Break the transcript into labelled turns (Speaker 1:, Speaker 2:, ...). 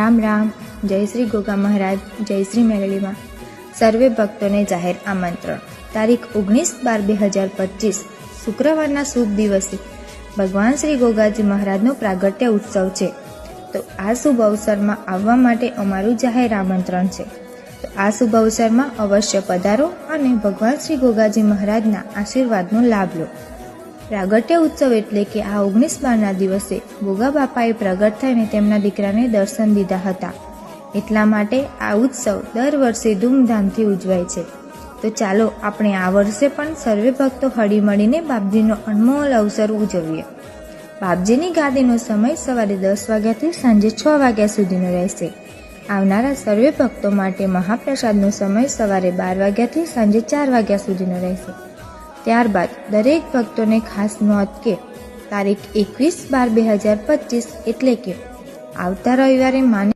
Speaker 1: રામ રામ, જય શ્રી ગોગા મહારાજ, જય શ્રી મેરળીમાં સર્વે ભક્તોને જાહેર આમંત્રણ. તારીખ ઓગણીસ બાર બે હજાર પચીસ, શુક્રવારના શુભ દિવસે. ભગવાન શ્રી ગોગાજી મહારાજનો પ્રાગટ્ય ઉત્સવ છે. તો આ શુભ અવસરમાં આવવા માટે અમારું જાહેર આમંત્રણ છે. તો આ શુભ અવસરમાં અવશ્ય પધારો અને ભગવાન શ્રી ગોગાજી મહારાજના આશીર્વાદનો લાભ લો. પ્રાગટ્ય ઉત્સવ એટલે કે આ ઓગણીસ બારના દિવસે ગોગા બાપાએ પ્રગટ થઈને તેમના દીકરાને દર્શન દીધા હતા. એટલા માટે આ ઉત્સવ દર વર્ષે ધૂમધામથી ઉજવાય છે. તો ચાલો આપણે આ વર્ષે પણ સર્વે ભક્તો હળીમળીને બાપજીનો અનમોલ અવસર ઉજવીએ. બાપજીની ગાદીનો સમય સવારે દસ વાગ્યાથી સાંજે છ વાગ્યા સુધીનો રહેશે. આવનારા સર્વે ભક્તો માટે મહાપ્રસાદનો સમય સવારે બાર વાગ્યાથી સાંજે ચાર વાગ્યા સુધીનો રહેશે. ત્યારબાદ દરેક ભક્તોને ખાસ નોંધ કે તારીખ એકવીસ બાર બે હજાર પચીસ એટલે કે આવતા રવિવારે માને